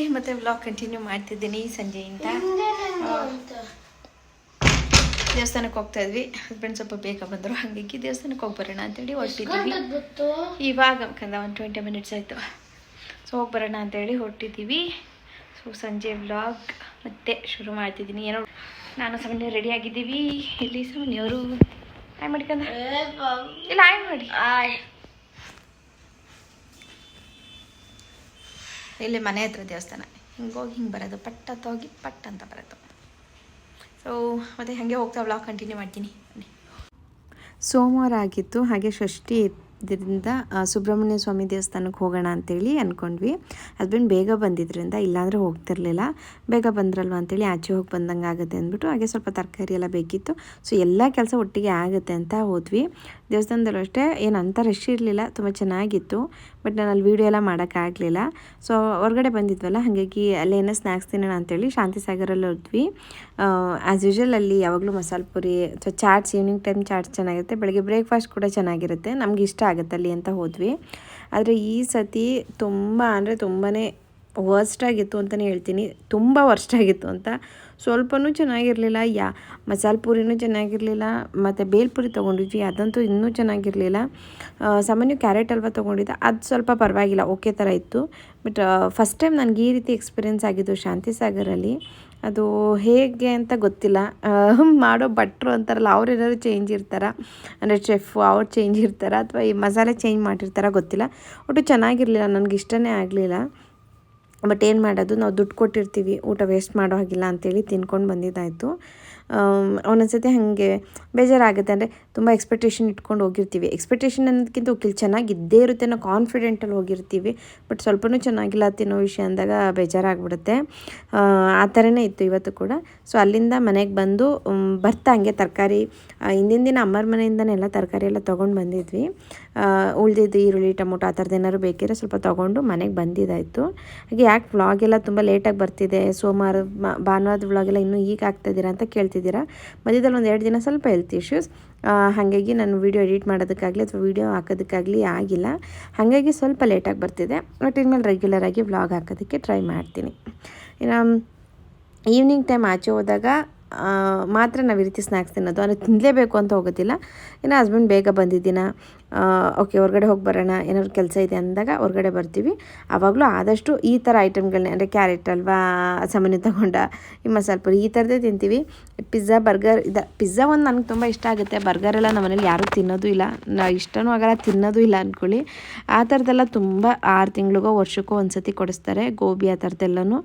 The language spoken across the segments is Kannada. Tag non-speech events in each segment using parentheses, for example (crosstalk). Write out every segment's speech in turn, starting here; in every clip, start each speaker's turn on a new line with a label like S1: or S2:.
S1: ಬನ್ನಿ ಮತ್ತೆ ವ್ಲಾಗ್ ಕಂಟಿನ್ಯೂ ಮಾಡ್ತಿದ್ದೀನಿ ಸಂಜೆಯಿಂದ ದೇವಸ್ಥಾನಕ್ಕೆ ಹೋಗ್ತಾ ಇದ್ವಿ. ಹಸ್ಬೆಂಡ್ ಸ್ವಲ್ಪ ಬೇಗ ಬಂದರು. ಹಾಗಾಗಿ ದೇವಸ್ಥಾನಕ್ಕೆ ಹೋಗಿ ಬರೋಣ ಅಂತೇಳಿ ಹೊರಟಿದ್ದೀವಿ. ಇವಾಗ ಕಂದ ಒಂದು ಟ್ವೆಂಟಿ ಮಿನಿಟ್ಸ್ ಆಯಿತು. ಸೊ ಹೋಗಿ ಬರೋಣ ಅಂತೇಳಿ ಹೊರಟಿದ್ದೀವಿ. ಸೊ ಸಂಜೆ ವ್ಲಾಗ್ ಮತ್ತೆ ಶುರು ಮಾಡ್ತಿದ್ದೀನಿ. ಏನೋ ನಾನು ಸಾಮಾನ್ಯ ರೆಡಿ ಆಗಿದ್ದೀವಿ. ಇಲ್ಲಿ ಸಾಮಾನ್ಯವರು ಆಯ್ ಮಾಡ್ಕೊಂಡ ಇಲ್ಲ ಆಯ್ ಮಾಡಿ. ಇಲ್ಲಿ ಮನೆ ಹತ್ರ ದೇವಸ್ಥಾನ. ಹಿಂಗೋಗಿ ಹಿಂಗೆ ಬರೋದು, ಪಟ್ಟ ಹೋಗಿ ಪಟ್ ಅಂತ ಬರೋದು. ಸೊ ಮತ್ತೆ ಹಾಗೆ ಹೋಗ್ತಾ ಬ್ಲಾಗ್ ಕಂಟಿನ್ಯೂ ಮಾಡ್ತೀನಿ. ಸೋಮವಾರ ಆಗಿತ್ತು, ಹಾಗೆ ಷಷ್ಠಿ ಇದರಿಂದ ಸುಬ್ರಹ್ಮಣ್ಯ ಸ್ವಾಮಿ ದೇವಸ್ಥಾನಕ್ಕೆ ಹೋಗೋಣ ಅಂತೇಳಿ ಅಂದ್ಕೊಂಡ್ವಿ ಹಸ್ಬೆಂಡ್ ಬೇಗ ಬಂದಿದ್ದರಿಂದ ಇಲ್ಲಾಂದರೆ ಹೋಗ್ತಿರ್ಲಿಲ್ಲ. ಬೇಗ ಬಂದ್ರಲ್ವ ಅಂತೇಳಿ ಆಚೆ ಹೋಗಿ ಬಂದಂಗೆ ಆಗುತ್ತೆ ಅಂದ್ಬಿಟ್ಟು, ಹಾಗೆ ಸ್ವಲ್ಪ ತರಕಾರಿ ಎಲ್ಲ ಬೇಕಿತ್ತು. ಸೊ ಎಲ್ಲ ಕೆಲಸ ಒಟ್ಟಿಗೆ ಆಗುತ್ತೆ ಅಂತ ಹೋದ್ವಿ. ದೇವಸ್ಥಾನದಲ್ಲೂ ಅಷ್ಟೇ, ಏನು ಅಂತ ರಶ್ ಇರಲಿಲ್ಲ, ತುಂಬ ಚೆನ್ನಾಗಿತ್ತು ಬಟ್ ನಾನು ಅಲ್ಲಿ ವೀಡಿಯೋ ಎಲ್ಲ ಮಾಡೋಕ್ಕಾಗಲಿಲ್ಲ ಸೊ ಹೊರಗಡೆ ಬಂದಿದ್ವಲ್ಲ, ಹಾಗಾಗಿ ಅಲ್ಲಿ ಏನೋ ಸ್ನ್ಯಾಕ್ಸ್ ತಿನ್ನೋಣ ಅಂತೇಳಿ ಶಾಂತಿ ಸಾಗರಲ್ಲಿ ಹೋದ್ವಿ. ಆ್ಯಸ್ ಯೂಶಲ್ ಅಲ್ಲಿ ಯಾವಾಗಲೂ ಮಸಾಲೆ ಪುರಿ ಅಥವಾ ಚಾಟ್ಸ್ ಈವ್ನಿಂಗ್ ಟೈಮ್ ಚಾಟ್ಸ್ ಚೆನ್ನಾಗಿರುತ್ತೆ, ಬೆಳಗ್ಗೆ ಬ್ರೇಕ್ಫಾಸ್ಟ್ ಕೂಡ ಚೆನ್ನಾಗಿರುತ್ತೆ, ನಮ್ಗೆ ಇಷ್ಟ ಆಗುತ್ತೆ ಅಲ್ಲಿ ಅಂತ ಹೋದ್ವಿ. ಆದರೆ ಈ ಸತಿ ತುಂಬ ಅಂದರೆ ತುಂಬಾ ವರ್ಸ್ಟ್ ಆಗಿತ್ತು ಅಂತಲೇ ಹೇಳ್ತೀನಿ, ತುಂಬ ವರ್ಸ್ಟ್ ಆಗಿತ್ತು ಅಂತ ಸ್ವಲ್ಪನೂ ಚೆನ್ನಾಗಿರಲಿಲ್ಲ, ಯಾ, ಮಸಾಲೆ ಪೂರಿನೂ ಚೆನ್ನಾಗಿರಲಿಲ್ಲ, ಮತ್ತು ಬೇಲ್ಪುರಿ ತೊಗೊಂಡಿದ್ವಿ, ಅದಂತೂ ಇನ್ನೂ ಚೆನ್ನಾಗಿರಲಿಲ್ಲ. ಸಾಮಾನ್ಯ ಕ್ಯಾರೆಟ್ ಹಲ್ವ ತೊಗೊಂಡಿದ್ದೆ, ಅದು ಸ್ವಲ್ಪ ಪರವಾಗಿಲ್ಲ, ಓಕೆ ಥರ ಇತ್ತು. ಬಟ್ ಫಸ್ಟ್ ಟೈಮ್ ನನಗೆ ಈ ರೀತಿ ಎಕ್ಸ್ಪೀರಿಯೆನ್ಸ್ ಆಗಿದ್ದು ಶಾಂತಿ ಸಾಗರಲ್ಲಿ. ಅದು ಹೇಗೆ ಅಂತ ಗೊತ್ತಿಲ್ಲ. ಮಾಡೋ ಭಟ್ರು ಅಂತಾರಲ್ಲ, ಅವ್ರು ಏನಾದ್ರು ಚೇಂಜ್ ಇರ್ತಾರ? ಅಂದರೆ ಚೆಫ್ ಅವ್ರು ಚೇಂಜ್ ಇರ್ತಾರ? ಅಥವಾ ಈ ಮಸಾಲೆ ಚೇಂಜ್ ಮಾಡಿರ್ತಾರ ಗೊತ್ತಿಲ್ಲ. ಒಟ್ಟು ಚೆನ್ನಾಗಿರಲಿಲ್ಲ, ನನಗೆ ಇಷ್ಟನೇ ಆಗಲಿಲ್ಲ. ಬಟ್ ಏನು ಮಾಡೋದು ನಾವು ದುಡ್ಡು ಕೊಟ್ಟಿರ್ತೀವಿ ಊಟ ವೇಸ್ಟ್ ಮಾಡೋ ಹಾಗಿಲ್ಲ ಅಂತೇಳಿ ತಿನ್ಕೊಂಡು ಬಂದಿದ್ದಾಯಿತು. ಒಂದೊಂದ್ಸತಿ ಹಾಗೆ ಬೇಜಾರಾಗುತ್ತೆ ಅಂದರೆ ತುಂಬ ಎಕ್ಸ್ಪೆಕ್ಟೇಷನ್ ಇಟ್ಕೊಂಡು ಹೋಗಿರ್ತೀವಿ. ಎಕ್ಸ್ಪೆಕ್ಟೇಷನ್ ಅನ್ನೋದಕ್ಕಿಂತ ಓಕೆ ಚೆನ್ನಾಗಿ ಇದ್ದೇ ಇರುತ್ತೆ ಅನ್ನೋ ಕಾನ್ಫಿಡೆಂಟಲ್ಲಿ ಹೋಗಿರ್ತೀವಿ. ಬಟ್ ಸ್ವಲ್ಪನೂ ಚೆನ್ನಾಗಿಲ್ಲ ತಿನ್ನೋ ವಿಷಯ ಅಂದಾಗ ಬೇಜಾರಾಗ್ಬಿಡುತ್ತೆ. ಆ, ಥರನೇ ಇತ್ತು ಇವತ್ತು ಕೂಡ. ಸೊ ಅಲ್ಲಿಂದ ಮನೆಗೆ ಬಂದು ಬರ್ತಾ ಹಂಗೆ ತರಕಾರಿ ಹಿಂದಿನ ದಿನ ಅಮ್ಮರ ಮನೆಯಿಂದನೇ ಎಲ್ಲ ತರಕಾರಿ ಎಲ್ಲ ತೊಗೊಂಡು ಬಂದಿದ್ವಿ. ಉಳಿದಿದ್ದು ಈರುಳ್ಳಿ, ಟೊಮೊಟೊ ಆ ಥರದ್ದು ಏನಾದ್ರು ಬೇಕಿದ್ರೆ ಸ್ವಲ್ಪ ತೊಗೊಂಡು ಮನೆಗೆ ಬಂದಿದ್ದಾಯಿತು. ಹಾಗೆ ಯಾಕೆ ವ್ಲಾಗ್ ಎಲ್ಲ ತುಂಬ ಲೇಟಾಗಿ ಬರ್ತಿದೆ, ಸೋಮವಾರ ಭಾನುವಾರದ ವ್ಲಾಗೆಲ್ಲ ಇನ್ನೂ ಈಗ ಆಗ್ತಾಯಿದ್ದೀರಾ ಅಂತ ಕೇಳ್ತಿದ್ದೀರಾ. ಮಧ್ಯದಲ್ಲಿ ಒಂದು ಎರಡು ದಿನ ಸ್ವಲ್ಪ ಹೆಲ್ತ್ ಇಶ್ಯೂಸ್ ಹಾಗಾಗಿ ನಾನು ವೀಡಿಯೋ ಎಡಿಟ್ ಮಾಡೋದಕ್ಕಾಗಲಿ ಅಥವಾ ವೀಡಿಯೋ ಹಾಕೋದಕ್ಕಾಗಲಿ ಆಗಿಲ್ಲ. ಹಾಗಾಗಿ ಸ್ವಲ್ಪ ಲೇಟಾಗಿ ಬರ್ತಿದೆ. ಬಟ್ ಇನ್ಮೇಲೆ ರೆಗ್ಯುಲರಾಗಿ ವ್ಲಾಗ್ ಹಾಕೋದಕ್ಕೆ ಟ್ರೈ ಮಾಡ್ತೀನಿ. ಇನ್ನು ಈವ್ನಿಂಗ್ ಟೈಮ್ ಆಚೆ ಹೋದಾಗ ಮಾತ್ರ ನಾವು ಈ ರೀತಿ ಸ್ನ್ಯಾಕ್ಸ್ ತಿನ್ನೋದು. ಅಂದರೆ ತಿನ್ನಲೇಬೇಕು ಅಂತ ಹೋಗೋದಿಲ್ಲ. ಇನ್ನು ಹಸ್ಬೆಂಡ್ ಬೇಗ ಬಂದಿದ್ದೀನ? ಓಕೆ ಹೊರಗಡೆ ಹೋಗಿ ಬರೋಣ, ಏನಾದ್ರು ಕೆಲಸ ಇದೆ ಅಂದಾಗ ಹೊರಗಡೆ ಬರ್ತೀವಿ. ಆವಾಗಲೂ ಆದಷ್ಟು ಈ ಥರ ಐಟಮ್ಗಳನ್ನೇ ಅಂದರೆ ಕ್ಯಾರೆಟ್ ಅಲ್ವಾ ಸಾಮಾನ್ಯ ತಗೊಂಡ, ಈ ಮಸಾಲೆ ಪುರಿ ಈ ಥರದ್ದೇ ತಿಂತೀವಿ. ಪಿಜ್ಜಾ ಬರ್ಗರ್ ಇದು ಪಿಜ್ಜಾ ಒಂದು ನನಗೆ ತುಂಬ ಇಷ್ಟ ಆಗುತ್ತೆ. ಬರ್ಗರ್ ಎಲ್ಲ ನಮ್ಮ ಮನೇಲಿ ಯಾರೂ ತಿನ್ನೋದು ಇಲ್ಲ. ನಾ ಇಷ್ಟನೂ ಆಗಲ್ಲ, ತಿನ್ನೋದು ಇಲ್ಲ ಅಂದ್ಕೊಳ್ಳಿ ಆ ಥರದ್ದೆಲ್ಲ ತುಂಬ ಆರು ತಿಂಗಳಿಗೋ, ವರ್ಷಕ್ಕೋ ಒಂದು ಸತಿ ಕೊಡಿಸ್ತಾರೆ, ಗೋಬಿ ಆ ಥರದ್ದೆಲ್ಲನೂ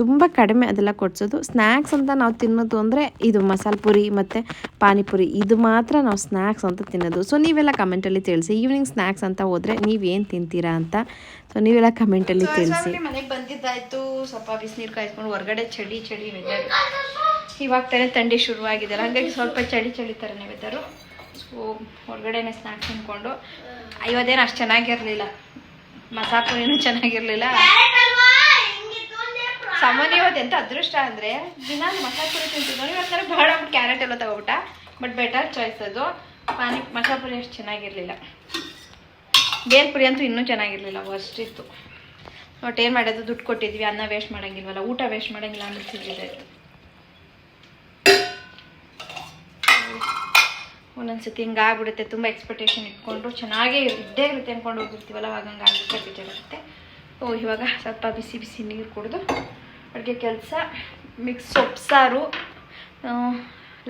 S1: ತುಂಬ ಕಡಿಮೆ ಅದೆಲ್ಲ ಕೊಡಿಸೋದು. ಸ್ನ್ಯಾಕ್ಸ್ ಅಂತ ನಾವು ತಿನ್ನೋದು ಅಂದರೆ ಇದು ಮಸಾಲೆ ಪುರಿ ಮತ್ತು ಪಾನಿಪುರಿ. ಇದು ಮಾತ್ರ ನಾವು ಸ್ನ್ಯಾಕ್ಸ್ ಅಂತ ತಿನ್ನೋದು. ಸೊ ನೀವೆಲ್ಲ ಕಮೆಂಟಲ್ಲಿ ತಿಳಿಸಿ ಈವ್ನಿಂಗ್ ಸ್ನ್ಯಾಕ್ಸ್ ಅಂತ ಹೋದರೆ ನೀವೇನು ತಿಂತೀರಾ ಅಂತ. ಸೊ ನೀವೆಲ್ಲ ಕಮೆಂಟಲ್ಲಿ ತಿಳಿಸಿ. ಮನೆಗೆ ಬಂದಿದ್ದಾಯ್ತು. ಸ್ವಲ್ಪ ಬಿಸಿನೀರು ಕಾಯಿಸ್ಕೊಂಡು ಹೊರಗಡೆ ಚಳಿ ಚಳಿ ವೆದರ್ ಇವಾಗ ತಾನೇ ಥಂಡಿ ಶುರುವಾಗಿದೆಯಲ್ಲ ಹಾಗಾಗಿ ಸ್ವಲ್ಪ ಚಳಿ ಚಳಿ ಥರನೇ ವೆದರು ಸೊ ಹೊರಗಡೆನೇ ಸ್ನ್ಯಾಕ್ಸ್ ತಿನ್ಕೊಂಡು. ಇವತ್ತೇನು ಅಷ್ಟು ಚೆನ್ನಾಗಿರಲಿಲ್ಲ. ಮಸಾಪುರಿನೂ ಚೆನ್ನಾಗಿರಲಿಲ್ಲ. ಸಾಮಾನ್ಯ ಇವತ್ತು ಎಂತ ಅದೃಷ್ಟ ಅಂದರೆ ದಿನ ಮಸಾಪುರಿ ತಿಂತಿದ್ದೋ ತಿಂತಿದ್ದು ಇವತ್ತು ಬಹಳ ಕ್ಯಾರೆಟ್ ಎಲ್ಲ ತಗೋಬಿಟ್ಟ. ಬಟ್ ಬೆಟರ್ ಚಾಯ್ಸ್ ಅದು. ಪಾನಿ ಮಸಾಪುರಿ ಪುರಿ ಅಷ್ಟು ಚೆನ್ನಾಗಿರಲಿಲ್ಲ. ಬೇಲ್ಪುರಿ ಅಂತೂ ಇನ್ನೂ ಚೆನ್ನಾಗಿರಲಿಲ್ಲ ಇತ್ತು. ಒಟ್ಟು ಏನು ಮಾಡೋದು, ದುಡ್ಡು ಕೊಟ್ಟಿದ್ವಿ, ಅನ್ನ ವೇಸ್ಟ್ ಮಾಡೋಂಗಿಲ್ವಲ್ಲ, ಊಟ ವೇಸ್ಟ್ ಮಾಡಂಗಿಲ್ಲ ಅಂದ್ರೆ ಒಂದೊಂದು ಸತಿ ಹಿಂಗೆ ಆಗ್ಬಿಡುತ್ತೆ ತುಂಬ ಎಕ್ಸ್ಪೆಕ್ಟೇಷನ್ ಇಟ್ಕೊಂಡು ಚೆನ್ನಾಗೇ ಇದ್ದೇ ಇರುತ್ತೆ ಅಂದ್ಕೊಂಡು ಹೋಗಿರ್ತೀವಲ್ಲ ಅವಾಗ ಹಂಗೆ ಬೇಜಾರಾಗುತ್ತೆ. ಓ, ಇವಾಗ ಸ್ವಲ್ಪ ಬಿಸಿ ಬಿಸಿ ನೀರು ಕುಡಿದು ಅಡುಗೆ ಕೆಲಸ ಮಿಕ್ಸ್ ಸೊಪ್ಪು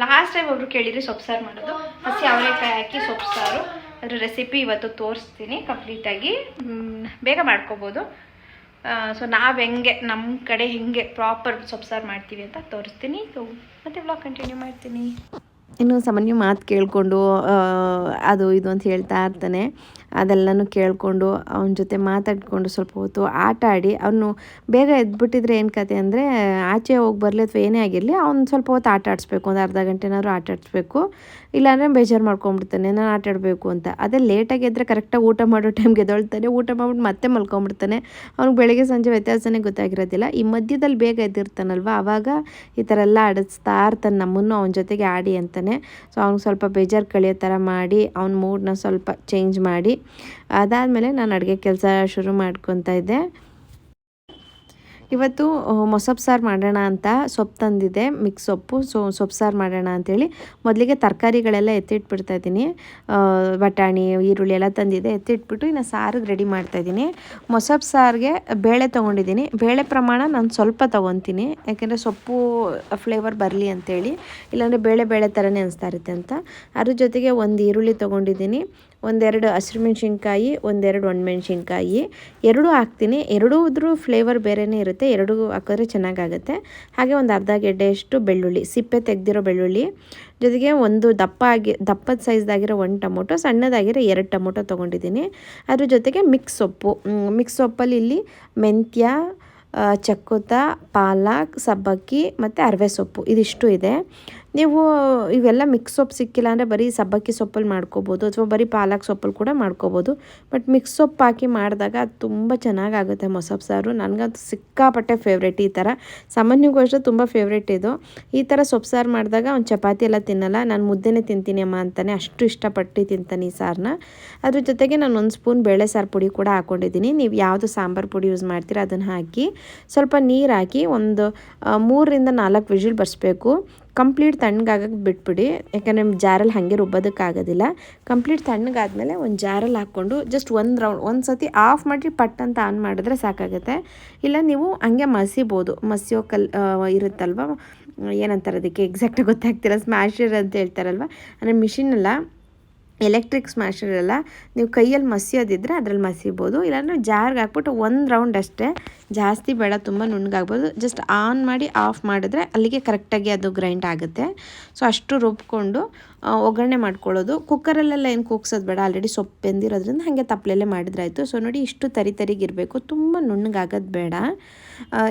S1: ಲಾಸ್ಟ್ ಟೈಮ್ ಒಬ್ರು ಕೇಳಿದ್ರೆ ಸಾರು ಮಾಡೋದು. ಹಸಿ ಅವರೆಕಾಯಿ ಹಾಕಿ ಸೊಪ್ಪು ಸಾರು. ಅದ್ರ ರೆಸಿಪಿ ಇವತ್ತು ತೋರಿಸ್ತೀನಿ ಕಂಪ್ಲೀಟಾಗಿ ಬೇಗ ಮಾಡ್ಕೋಬೋದು. ಸೊ ನಾವು ಹೆಂಗೆ ನಮ್ಮ ಕಡೆ ಹೆಂಗೆ ಪ್ರಾಪರ್ ಸೊಪ್ಪು ಸಾರು ಮಾಡ್ತೀವಿ ಅಂತ ತೋರಿಸ್ತೀನಿ. ಮತ್ತೆ ಬ್ಲಾಗ್ ಕಂಟಿನ್ಯೂ ಮಾಡ್ತೀನಿ. ಇನ್ನು ಸಾಮಾನ್ಯ ಮಾತು ಕೇಳಿಕೊಂಡು ಅದು ಇದು ಅಂತ ಹೇಳ್ತಾ ಇರ್ತಾನೆ. ಅದೆಲ್ಲನೂ ಕೇಳಿಕೊಂಡು ಅವನ ಜೊತೆ ಮಾತಾಡಿಕೊಂಡು ಸ್ವಲ್ಪ ಹೊತ್ತು ಆಟ ಆಡಿ, ಅವನು ಬೇಗ ಎದ್ಬಿಟ್ಟಿದ್ರೆ ಏನು ಕತೆ ಅಂದರೆ, ಆಚೆ ಹೋಗಿ ಬರಲಿ ಅಥವಾ ಏನೇ ಆಗಿರಲಿ ಅವ್ನು ಸ್ವಲ್ಪ ಹೊತ್ತು ಆಟ ಆಡಿಸ್ಬೇಕು, ಒಂದು ಅರ್ಧ ಗಂಟೆನಾದ್ರು ಆಟ ಆಡಿಸ್ಬೇಕು, ಇಲ್ಲಾಂದರೆ ಬೇಜಾರು ಮಾಡ್ಕೊಂಬಿಡ್ತಾನೆ, ನಾನು ಆಟ ಆಡಬೇಕು ಅಂತ. ಅದೇ ಲೇಟಾಗಿ ಎದ್ದರೆ ಕರೆಕ್ಟಾಗಿ ಊಟ ಮಾಡೋ ಟೈಮ್ಗೆ ಎದ್ದೊಳ್ತಾನೆ, ಊಟ ಮಾಡ್ಬಿಟ್ಟು ಮತ್ತೆ ಮಲ್ಕೊಂಬಿಡ್ತಾನೆ. ಅವ್ನಿಗೆ ಬೆಳಗ್ಗೆ ಸಂಜೆ ವ್ಯತ್ಯಾಸನೇ ಗೊತ್ತಾಗಿರೋದಿಲ್ಲ. ಈ ಮಧ್ಯದಲ್ಲಿ ಬೇಗ ಎದ್ದಿರ್ತಾನಲ್ವ ಆವಾಗ ಈ ಥರ ಎಲ್ಲ ಆಡಿಸ್ತಾ ಇರ್ತಾನೆ ನಮ್ಮನ್ನು ಅವನ ಜೊತೆಗೆ ಆಡಿ ಅಂತಾನೆ. ಸೊ ಅವ್ನಿಗೆ ಸ್ವಲ್ಪ ಬೇಜಾರು ಕಳೆಯೋ ಥರ ಮಾಡಿ, ಅವ್ನ ಮೂಡನ್ನ ಸ್ವಲ್ಪ ಚೇಂಜ್ ಮಾಡಿ ಅದಾದಮೇಲೆ ನಾನು ಅಡುಗೆ ಕೆಲಸ ಶುರು ಮಾಡ್ಕೊತಾ ಇದ್ದೆ. ಇವತ್ತು ಮೊಸೊಪ್ಪು ಮೊಸಪ್ ಸಾರು ಮಾಡೋಣ ಅಂತ ಸೊಪ್ಪು ತಂದಿದೆ ಮಿಕ್ಸ್ ಸೊಪ್ಪು. ಸೊ, ಸೊಪ್ಪು ಸಾರು ಮಾಡೋಣ ಅಂಥೇಳಿ ಮೊದಲಿಗೆ ತರಕಾರಿಗಳೆಲ್ಲ ಎತ್ತಿಟ್ಬಿಡ್ತಾ ಇದ್ದೀನಿ. ಬಟಾಣಿ, ಈರುಳ್ಳಿ ಎಲ್ಲ ತಂದಿದೆ ಎತ್ತಿಟ್ಬಿಟ್ಟು ಇನ್ನು ಸಾರಿಗೆ ರೆಡಿ ಮಾಡ್ತಾಯಿದ್ದೀನಿ ಮೊಸಪ್ ಸಾರಿಗೆ ಬೇಳೆ ತೊಗೊಂಡಿದ್ದೀನಿ. ಬೇಳೆ ಪ್ರಮಾಣ ನಾನು ಸ್ವಲ್ಪ ತೊಗೊತೀನಿ. ಯಾಕೆಂದರೆ ಸೊಪ್ಪು ಫ್ಲೇವರ್ ಬರಲಿ ಅಂಥೇಳಿ ಇಲ್ಲಾಂದರೆ ಬೇಳೆ ಬೇಳೆ ಥರನೇ ಅನಿಸ್ತಾ ಇರುತ್ತೆ ಅಂತ. ಅದ್ರ ಜೊತೆಗೆ ಒಂದು ಈರುಳ್ಳಿ ತೊಗೊಂಡಿದ್ದೀನಿ. ಒಂದೆರಡು ಹಸಿರುಮೆಣ್ಸಿನ್ಕಾಯಿ, ಒಂದೆರಡು ಒಣಮೆಣ್ಸಿನ್ಕಾಯಿ. ಎರಡೂ ಹಾಕ್ತೀನಿ. ಎರಡೂ ಇದ್ರೂ ಫ್ಲೇವರ್ ಬೇರೆಯೇ ಇರುತ್ತೆ. ಎರಡೂ ಹಾಕಿದ್ರೆ ಚೆನ್ನಾಗಾಗುತ್ತೆ. ಹಾಗೆ ಒಂದು ಅರ್ಧ ಗೆಡ್ಡೆಯಷ್ಟು ಬೆಳ್ಳುಳ್ಳಿ, ಸಿಪ್ಪೆ ತೆಗೆದಿರೋ ಬೆಳ್ಳುಳ್ಳಿ. ಜೊತೆಗೆ ಒಂದು ದಪ್ಪ ಆಗಿ, ದಪ್ಪದ ಸೈಜ್ದಾಗಿರೋ ಒಂದು ಟೊಮೊಟೊ, ಸಣ್ಣದಾಗಿರೋ ಎರಡು ಟೊಮೊಟೊ ತೊಗೊಂಡಿದ್ದೀನಿ. ಅದ್ರ ಜೊತೆಗೆ ಮಿಕ್ಸ್ ಸೊಪ್ಪು. ಮಿಕ್ಸ್ ಸೊಪ್ಪಲ್ಲಿ ಇಲ್ಲಿ ಮೆಂತ್ಯ ಚಕ್ಕೋತ, ಪಾಲಕ್, ಸಬ್ಬಕ್ಕಿ ಮತ್ತು ಅರವೆ ಸೊಪ್ಪು. ಇದಿಷ್ಟು ಇದೆ. ನೀವು ಇವೆಲ್ಲ ಮಿಕ್ಸ್ ಸೊಪ್ಪು ಸಿಕ್ಕಿಲ್ಲ ಅಂದರೆ ಬರೀ ಸಬ್ಬಕ್ಕಿ ಸೊಪ್ಪಲ್ಲಿ ಮಾಡ್ಕೋಬೋದು ಅಥವಾ ಬರೀ ಪಾಲಕ್ ಸೊಪ್ಪಲ್ಲಿ ಕೂಡ ಮಾಡ್ಕೋಬೋದು. ಬಟ್ ಮಿಕ್ಸ್ ಸೊಪ್ಪು ಹಾಕಿ ಮಾಡಿದಾಗ ಅದು ತುಂಬ ಚೆನ್ನಾಗಾಗುತ್ತೆ ಮೊಸಪ್ ಸಾರು. ನನಗಂತೂ ಸಿಕ್ಕಾಪಟ್ಟೆ ಫೇವ್ರೇಟ್ ಈ ಥರ ಸಾಮಾನ್ಯಗೂ ಅಷ್ಟೇ ತುಂಬ ಫೇವ್ರೇಟ್ ಇದು. ಈ ಥರ ಸೊಪ್ಪು ಸಾರು ಮಾಡಿದಾಗ ಒಂದು ಚಪಾತಿ ಎಲ್ಲ ತಿನ್ನಲ್ಲ. ನಾನು ಮುದ್ದೆನೇ ತಿಂತೀನಿ ಅಮ್ಮ ಅಂತಾನೆ ಅಷ್ಟು ಇಷ್ಟಪಟ್ಟು ತಿಂತಾನೆ ಈ ಸಾರನ್ನ ಅದ್ರ ಜೊತೆಗೆ ನಾನು ಒಂದು ಸ್ಪೂನ್ ಬೇಳೆ ಸಾರು ಪುಡಿ ಕೂಡ ಹಾಕ್ಕೊಂಡಿದ್ದೀನಿ ನೀವು ಯಾವುದು ಸಾಂಬಾರು ಪುಡಿ ಯೂಸ್ ಮಾಡ್ತೀರಾ ಅದನ್ನು ಹಾಕಿ ಸ್ವಲ್ಪ ನೀರು ಹಾಕಿ ಒಂದು ಮೂರರಿಂದ ನಾಲ್ಕು ವಿಜಿಲ್ ಬರ್ಸ್ಬೇಕು. ಕಂಪ್ಲೀಟ್ ತಣ್ಣಗಾಗಕ್ಕೆ ಬಿಟ್ಬಿಡಿ. ಯಾಕಂದರೆ ಜಾರಲ್ಲಿ ಹಾಗೆ ರುಬ್ಬೋದಕ್ಕಾಗೋದಿಲ್ಲ. ಕಂಪ್ಲೀಟ್ ತಣ್ಣಗಾದ್ಮೇಲೆ ಒಂದು ಜಾರಲ್ಲಿ ಹಾಕ್ಕೊಂಡು ಜಸ್ಟ್ ಒಂದು ರೌಂಡ್ ಒಂದು ಸತಿ ಆಫ್ ಮಾಡಿ ಪಟ್ ಅಂತ ಆನ್ ಮಾಡಿದ್ರೆ ಸಾಕಾಗುತ್ತೆ. ಇಲ್ಲ ನೀವು ಹಂಗೆ ಮಸಿಬೋದು. ಮಸಿಯೋ ಕಲ್ ಇರುತ್ತಲ್ವ? ಏನಂತಾರೆ ಅದಕ್ಕೆ ಎಕ್ಸಾಕ್ಟಾಗಿ ಗೊತ್ತಾಗ್ತಿಲ್ಲ. ಸ್ಮ್ಯಾಶರ್ ಅಂತ ಹೇಳ್ತಾರಲ್ವ? ಅಂದರೆ ಮಿಷಿನಲ್ಲ ಎಲೆಕ್ಟ್ರಿಕ್ ಸ್ಮ್ಯಾಶರ್ ನೀವು ಕೈಯಲ್ಲಿ ಮಸಿಯೋದಿದ್ರೆ ಅದ್ರಲ್ಲಿ ಮಸಿಬೋದು ಇಲ್ಲಾಂದ್ರೆ ಜಾರ್ಗೆ ಹಾಕ್ಬಿಟ್ಟು ಒಂದು ರೌಂಡ್ ಅಷ್ಟೇ. ಜಾಸ್ತಿ ಬೇಡ, ತುಂಬ ನುಣ್ಣಗಾಗ್ಬೋದು. ಜಸ್ಟ್ ಆನ್ ಮಾಡಿ ಆಫ್ ಮಾಡಿದ್ರೆ ಅಲ್ಲಿಗೆ ಕರೆಕ್ಟಾಗಿ ಅದು ಗ್ರೈಂಡ್ ಆಗುತ್ತೆ. ಸೊ ಅಷ್ಟು ರುಬ್ಕೊಂಡು ಒಗ್ಗರಣೆ ಮಾಡ್ಕೊಳ್ಳೋದು. ಕುಕ್ಕರಲ್ಲೆಲ್ಲ ಏನು ಕೂಗ್ಸೋದು ಬೇಡ. ಆಲ್ರೆಡಿ ಸೊಪ್ಪು ಎಂದಿರೋದ್ರಿಂದ ಹಾಗೆ ತಪ್ಪಲೆಲ್ಲೇ ಮಾಡಿದ್ರಾಯಿತು. ಸೊ ನೋಡಿ ಇಷ್ಟು ತರಿ ತರಿಗಿರಬೇಕು ತುಂಬ ನುಣ್ಣಗಾಗೋದು ಬೇಡ.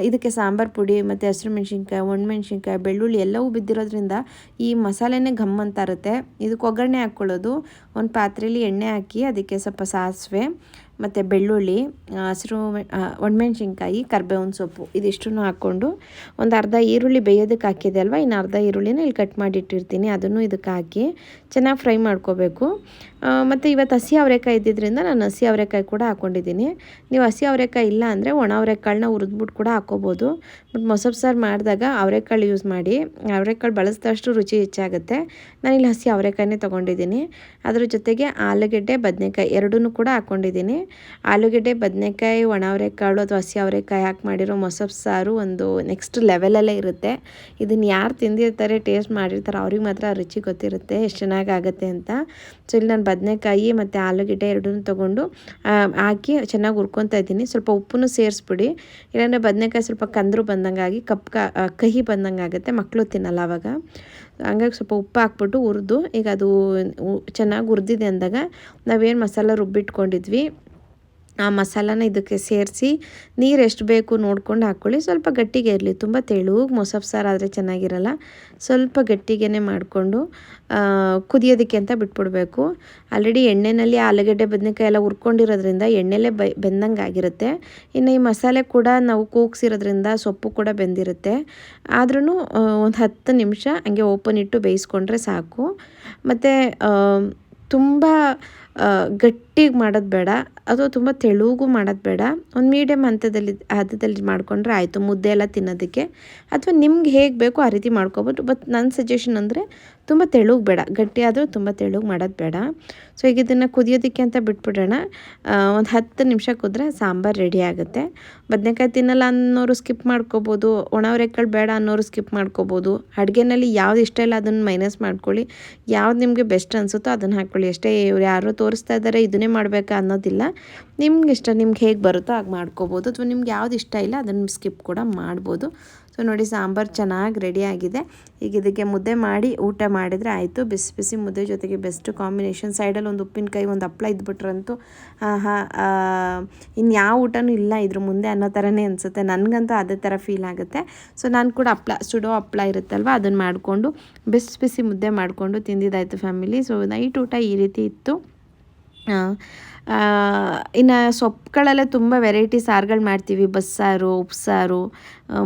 S1: ಇದಕ್ಕೆ ಸಾಂಬಾರು ಪುಡಿ, ಮತ್ತು ಹಸಿರು ಮೆಣಸಿನ್ಕಾಯಿ ಒಣಮೆಣ್ಸಿನ್ಕಾಯಿ ಬೆಳ್ಳುಳ್ಳಿ ಎಲ್ಲವೂ ಬಿದ್ದಿರೋದ್ರಿಂದ ಈ ಮಸಾಲೆನೇ ಘಮ್ ಅಂತ ಇರುತ್ತೆ. ಇದಕ್ಕೆ ಒಗ್ಗರಣೆ ಹಾಕ್ಕೊಳ್ಳೋದು. ಒಂದು ಪಾತ್ರೆಯಲ್ಲಿ ಎಣ್ಣೆ ಹಾಕಿ ಅದಕ್ಕೆ ಸ್ವಲ್ಪ ಸಾಸಿವೆ ಮತ್ತು ಬೆಳ್ಳುಳ್ಳಿ ಹಸಿರು ಒಣಮೆಣಸಿನ್ಕಾಯಿ, ಕರ್ಬೇವಿನ ಸೊಪ್ಪು ಇದಿಷ್ಟನ್ನು ಹಾಕ್ಕೊಂಡು ಒಂದು ಅರ್ಧ ಈರುಳ್ಳಿ ಬೇಯೋದಕ್ಕೆ ಹಾಕಿದೆ ಅಲ್ವಾ? ಇನ್ನು ಅರ್ಧ ಈರುಳ್ಳಿನ ಇಲ್ಲಿ ಕಟ್ ಮಾಡಿ ಇಟ್ಟಿರ್ತೀನಿ. ಅದನ್ನು ಇದಕ್ಕೆ ಹಾಕಿ ಚೆನ್ನಾಗಿ ಫ್ರೈ ಮಾಡ್ಕೋಬೇಕು. ಮತ್ತು ಇವತ್ತು ಹಸಿ ಅವರೆಕಾಯಿ ಇದ್ದಿದ್ದರಿಂದ ನಾನು ಹಸಿ ಅವರೆಕಾಯಿ ಕೂಡ ಹಾಕ್ಕೊಂಡಿದ್ದೀನಿ ನೀವು ಹಸಿ ಅವರೆಕಾಯಿ ಇಲ್ಲ ಅಂದರೆ ಒಣ ಅವರೆಕಾಳನ್ನ ಹುರಿದ್ಬಿಟ್ಟು ಕೂಡ ಹಾಕ್ಕೋಬೋದು ಬಟ್ ಮೊಸಬ್ ಸಾರು ಮಾಡಿದಾಗ ಅವರೆಕಾಳು ಯೂಸ್ ಮಾಡಿ. ಅವರೆಕಾಳು ಬಳಸಿದಷ್ಟು ರುಚಿ ಹೆಚ್ಚಾಗುತ್ತೆ. ನಾನಿಲ್ಲಿ ಹಸಿ ಅವರೆಕಾಯಿನೇ ತೊಗೊಂಡಿದ್ದೀನಿ. ಅದರ ಜೊತೆಗೆ ಆಲೂಗೆಡ್ಡೆ, ಬದನೆಕಾಯಿ ಎರಡೂ ಕೂಡ ಹಾಕ್ಕೊಂಡಿದ್ದೀನಿ ಆಲೂಗೆಡ್ಡೆ, ಬದನೆಕಾಯಿ, ಒಣ ಅವರೆಕಾಳು ಅಥವಾ ಹಸಿ ಅವರೆಕಾಯಿ ಹಾಕಿ ಮಾಡಿರೋ ಮೊಸಬ್ ಸಾರು ಒಂದು ನೆಕ್ಸ್ಟ್ ಲೆವೆಲಲ್ಲೇ ಇರುತ್ತೆ. ಇದನ್ನು ಯಾರು ತಿಂದಿರ್ತಾರೆ ಟೇಸ್ಟ್ ಮಾಡಿರ್ತಾರೆ, ಅವ್ರಿಗೆ ಮಾತ್ರ ರುಚಿ ಗೊತ್ತಿರುತ್ತೆ. ಎಷ್ಟು ಚೆನ್ನಾಗಾಗುತ್ತೆ ಅಂತ. ಸೊ ಇಲ್ಲಿ ನಾನು ಬದನೆಕಾಯಿ ಮತ್ತು ಆಲೂಗೆಡ್ಡೆ ಎರಡೂ ತೊಗೊಂಡು ಹಾಕಿ ಚೆನ್ನಾಗಿ ಹುರ್ಕೊತಾ ಇದ್ದೀನಿ. ಸ್ವಲ್ಪ ಉಪ್ಪನ್ನು ಸೇರಿಸ್ಬಿಡಿ. ಇಲ್ಲಾಂದರೆ ಬದನೆಕಾಯಿ ಸ್ವಲ್ಪ ಕಂದ್ರು ಬಂದಂಗಾಗಿ, ಕಪ್ ಕಹಿ ಬಂದಂಗೆ ಆಗುತ್ತೆ ಮಕ್ಕಳು ತಿನ್ನಲ್ಲ ಅವಾಗ. ಹಂಗಾಗಿ ಸ್ವಲ್ಪ ಉಪ್ಪು ಹಾಕ್ಬಿಟ್ಟು ಹುರಿದು, ಈಗ ಅದು ಚೆನ್ನಾಗಿ ಹುರಿದಿದೆ ಅಂದಾಗ ನಾವೇನು ಮಸಾಲ ರುಬ್ಬಿಟ್ಕೊಂಡಿದ್ವಿ. ಆ ಮಸಾಲಾನ ಇದಕ್ಕೆ ಸೇರಿಸಿ ನೀರು ಎಷ್ಟು ಬೇಕು ನೋಡ್ಕೊಂಡು ಹಾಕ್ಕೊಳ್ಳಿ ಸ್ವಲ್ಪ ಗಟ್ಟಿಗೆ ಇರಲಿ. ತುಂಬ ತೆಳುಗೆ ಮೊಸರು ಸಾರು ಆದರೆ ಚೆನ್ನಾಗಿರಲ್ಲ. ಸ್ವಲ್ಪ ಗಟ್ಟಿಗೆ ಮಾಡಿಕೊಂಡು ಕುದಿಯೋದಕ್ಕೆ ಅಂತ ಬಿಟ್ಬಿಡ್ಬೇಕು. ಆಲ್ರೆಡಿ ಎಣ್ಣೆಯಲ್ಲಿ ಆಲೂಗಡ್ಡೆ, ಬದನೆಕಾಯಿ ಎಲ್ಲ ಹುರ್ಕೊಂಡಿರೋದ್ರಿಂದ ಎಣ್ಣೆಲೇ ಬೈ, ಬೆಂದಂಗೆ ಆಗಿರುತ್ತೆ. ಇನ್ನು ಈ ಮಸಾಲೆ ಕೂಡ ನಾವು ಕೂಗ್ಸಿರೋದ್ರಿಂದ ಸೊಪ್ಪು ಕೂಡ ಬೆಂದಿರುತ್ತೆ. ಆದ್ರೂ ಒಂದು ಹತ್ತು ನಿಮಿಷ ಹಂಗೆ ಓಪನ್ ಇಟ್ಟು ಬೇಯಿಸ್ಕೊಂಡ್ರೆ ಸಾಕು. ಮತ್ತು ತುಂಬ ಗಟ್ಟಿಗೆ ಮಾಡೋದು ಬೇಡ, ಅಥವಾ ತುಂಬ ತೆಳುಗೂ ಮಾಡೋದು ಬೇಡ. ಒಂದು ಮೀಡಿಯಮ್ ಹಂತದಲ್ಲಿ ಹಂತದಲ್ಲಿ ಮಾಡಿಕೊಂಡ್ರೆ ಆಯಿತು ಮುದ್ದೆ ಎಲ್ಲ ತಿನ್ನೋದಕ್ಕೆ. ಅಥವಾ ನಿಮ್ಗೆ ಹೇಗೆ ಬೇಕೋ ಆ ರೀತಿ ಮಾಡ್ಕೊಬೋದು. ಬಟ್ ನನ್ನ ಸಜೆಷನ್ ಅಂದರೆ ತುಂಬ ತೆಳುಗೆ ಬೇಡ, ಗಟ್ಟಿ ಆದರೂ ತುಂಬ ತೆಳುಗೆ ಮಾಡೋದು ಬೇಡ. ಸೊ ಈಗ ಇದನ್ನು ಕುದಿಯೋದಕ್ಕೆ ಅಂತ ಬಿಟ್ಬಿಡೋಣ. ಒಂದು ಹತ್ತು ನಿಮಿಷ ಕುದ್ರೆ ಸಾಂಬಾರು ರೆಡಿ ಆಗುತ್ತೆ. ಬದನೆಕಾಯಿ ತಿನ್ನಲ್ಲ ಅನ್ನೋರು ಸ್ಕಿಪ್ ಮಾಡ್ಕೋಬೋದು, ಒಣ ಅವರೆಕಾಳು ಬೇಡ ಅನ್ನೋರು ಸ್ಕಿಪ್ ಮಾಡ್ಕೋಬೋದು. ಅಡುಗೆನಲ್ಲಿ ಯಾವ್ದು ಇಷ್ಟ ಇಲ್ಲ ಅದನ್ನು ಮೈನಸ್ ಮಾಡ್ಕೊಳ್ಳಿ. ಯಾವ್ದು ನಿಮಗೆ ಬೆಸ್ಟ್ ಅನಿಸುತ್ತೋ ಅದನ್ನು ಹಾಕ್ಕೊಳ್ಳಿ ಅಷ್ಟೇ ಇವ್ರು ಯಾರೋ ತೋರಿಸ್ತಾ ಇದ್ದಾರೆ ಇದನ್ನೇ ಮಾಡಬೇಕಾ ಅನ್ನೋದಿಲ್ಲ. ನಿಮ್ಗೆ ಇಷ್ಟ, ನಿಮ್ಗೆ ಹೇಗೆ ಬರುತ್ತೋ ಹಾಗೆ ಮಾಡ್ಕೋಬೋದು. ಅಥವಾ ನಿಮ್ಗೆ ಯಾವ್ದು ಇಷ್ಟ ಇಲ್ಲ ಅದನ್ನು ಸ್ಕಿಪ್ ಕೂಡ ಮಾಡ್ಬೋದು. ಸೊ ನೋಡಿ ಸಾಂಬಾರು ಚೆನ್ನಾಗಿ ರೆಡಿ ಆಗಿದೆ. ಈಗ ಇದಕ್ಕೆ ಮುದ್ದೆ ಮಾಡಿ ಊಟ ಮಾಡಿದರೆ ಆಯಿತು. ಬಿಸಿ ಬಿಸಿ ಮುದ್ದೆ ಜೊತೆಗೆ ಬೆಸ್ಟ್ ಕಾಂಬಿನೇಷನ್ ಸೈಡಲ್ಲಿ ಒಂದು ಉಪ್ಪಿನಕಾಯಿ, ಒಂದು ಹಪ್ಪಳ ಇದ್ಬಿಟ್ರಂತೂ ಇನ್ನು ಯಾವ ಊಟನೂ ಇಲ್ಲ ಇದ್ರ ಮುಂದೆ ಅನ್ನೋ ಥರನೇ ಅನಿಸುತ್ತೆ. ನನಗಂತೂ ಅದೇ ಥರ ಫೀಲ್ ಆಗುತ್ತೆ. ಸೊ ನಾನು ಕೂಡ ಹಪ್ಪಳ ಸುಡೋ ಹಪ್ಪಳ ಇರುತ್ತಲ್ವ ಅದನ್ನು ಮಾಡಿಕೊಂಡು ಬಿಸಿ ಬಿಸಿ ಮುದ್ದೆ ಮಾಡಿಕೊಂಡು ತಿಂದಿದ್ದಾಯಿತು ಫ್ಯಾಮಿಲಿ ಸೊ ನೈಟ್ ಊಟ ಈ ರೀತಿ ಇತ್ತು. ಇನ್ನು ಸೊಪ್ಪುಗಳೆಲ್ಲ ತುಂಬ ವೆರೈಟಿ ಸಾರುಗಳು ಮಾಡ್ತೀವಿ. ಬಸ್ಸಾರು ಉಪ್ಸಾರು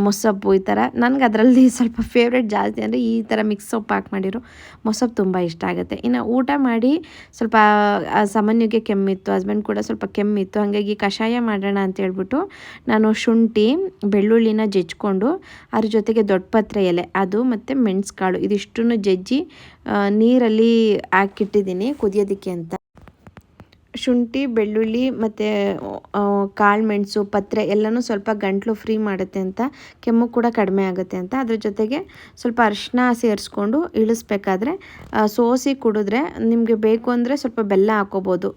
S1: ಮೊಸೊಪ್ಪು ಈ ಥರ ನನಗೆ ಅದರಲ್ಲಿ (laughs) ಸ್ವಲ್ಪ ಫೇವ್ರೇಟ್ ಜಾಸ್ತಿ ಅಂದರೆ ಈ ಥರ ಮಿಕ್ಸ್ ಸೊಪ್ಪು ಹಾಕಿ ಮಾಡಿರೋ ಮೊಸಪ್ಪು ತುಂಬ ಇಷ್ಟ ಆಗುತ್ತೆ. ಇನ್ನು ಊಟ ಮಾಡಿ ಸ್ವಲ್ಪ ಸಾಮಾನ್ಯಕ್ಕೆ ಕೆಮ್ಮಿತ್ತು ಹಸ್ಬೆಂಡ್ ಕೂಡ ಸ್ವಲ್ಪ ಕೆಮ್ಮಿತ್ತು. ಹಾಗಾಗಿ ಕಷಾಯ ಮಾಡೋಣ ಅಂತ ಹೇಳ್ಬಿಟ್ಟು ನಾನು ಶುಂಠಿ, ಬೆಳ್ಳುಳ್ಳಿನ ಜಜ್ಕೊಂಡು ಅದ್ರ ಜೊತೆಗೆ ದೊಡ್ಡಪತ್ರೆ ಎಲೆ, ಅದು ಮತ್ತು ಮೆಣಸುಕಾಳು, ಇದಿಷ್ಟನ್ನು ಜಜ್ಜಿ ನೀರಲ್ಲಿ ಹಾಕಿಟ್ಟಿದ್ದೀನಿ ಕುದಿಯೋದಕ್ಕೆ ಅಂತ. ಶುಂಠಿ, ಬೆಳ್ಳುಳ್ಳಿ ಮತ್ತು ಕಾಳು, ಮೆಣಸು, ಪತ್ರೆ ಎಲ್ಲನೂ ಸ್ವಲ್ಪ ಗಂಟಲು ಫ್ರೀ ಮಾಡುತ್ತೆ ಅಂತ, ಕೆಮ್ಮು ಕೂಡ ಕಡಿಮೆ ಆಗುತ್ತೆ ಅಂತ. ಅದ್ರ ಜೊತೆಗೆ ಸ್ವಲ್ಪ ಅರಿಶಿನ ಸೇರಿಸ್ಕೊಂಡು ಇಳಿಸ್ಬೇಕಾದ್ರೆ ಸೋಸಿ ಕುಡಿದ್ರೆ ನಿಮಗೆ ಬೇಕು ಅಂದರೆ ಸ್ವಲ್ಪ ಬೆಲ್ಲ ಹಾಕೋಬೋದು.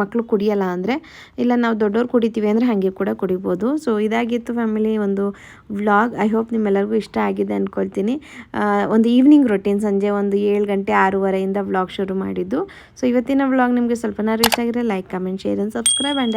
S1: ಮಕ್ಕಳು ಕುಡಿಯಲ್ಲ ಅಂದರೆ, ಇಲ್ಲ ನಾವು ದೊಡ್ಡವ್ರು ಕುಡಿತೀವಿ ಅಂದರೆ ಹಾಗೆ ಕೂಡ ಕುಡಿಬೋದು. ಸೊ ಇದಾಗಿತ್ತು ಫ್ಯಾಮಿಲಿ ಒಂದು ವ್ಲಾಗ್ ಐ ಹೋಪ್ ನಿಮ್ಮೆಲ್ಲರಿಗೂ ಇಷ್ಟ ಆಗಿದೆ ಅಂದ್ಕೊಳ್ತೀನಿ ಒಂದು ಈವ್ನಿಂಗ್ ರೊಟೀನ್ ಸಂಜೆ ಒಂದು ಏಳು ಗಂಟೆ ಆರೂವರೆಯಿಂದ ವ್ಲಾಗ್ ಶುರು ಮಾಡಿದ್ದು. ಸೊ ಇವತ್ತಿನ ವ್ಲಾಗ್ ನಿಮಗೆ ಸ್ವಲ್ಪನಾದ್ರು Instagram like comment share and subscribe and